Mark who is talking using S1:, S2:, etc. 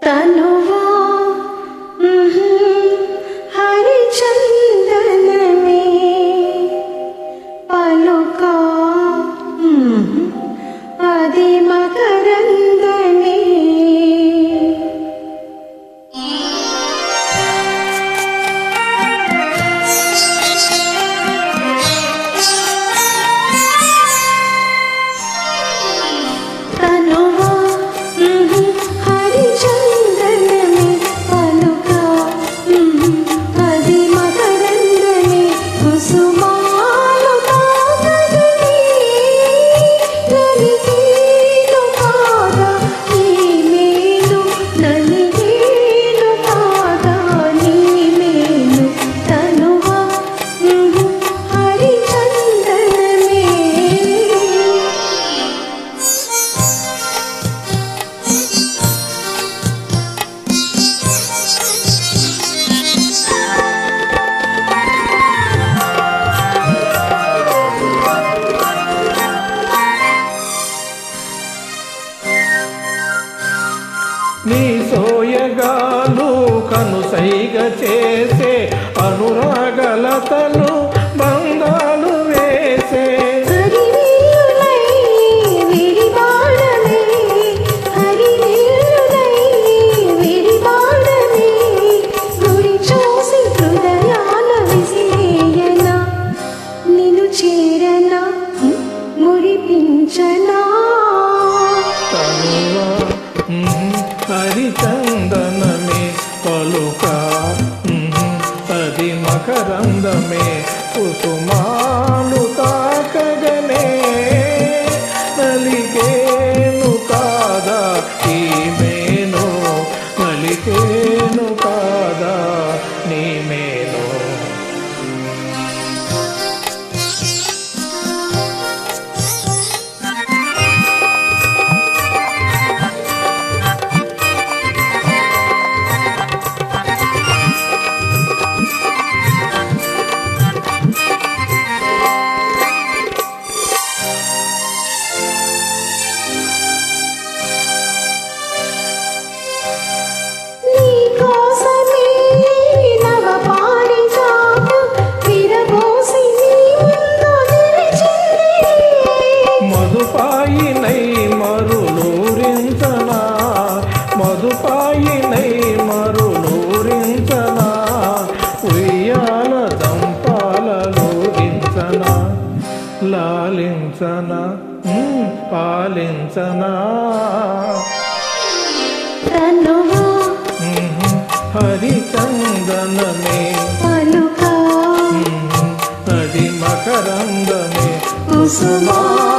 S1: Tano. చందనమే పలుక. అది మకరందమే
S2: కుసుమాను పాలించనా? పాలించనా? హరిచందనమే. అది మకరందమే
S1: కుసుమా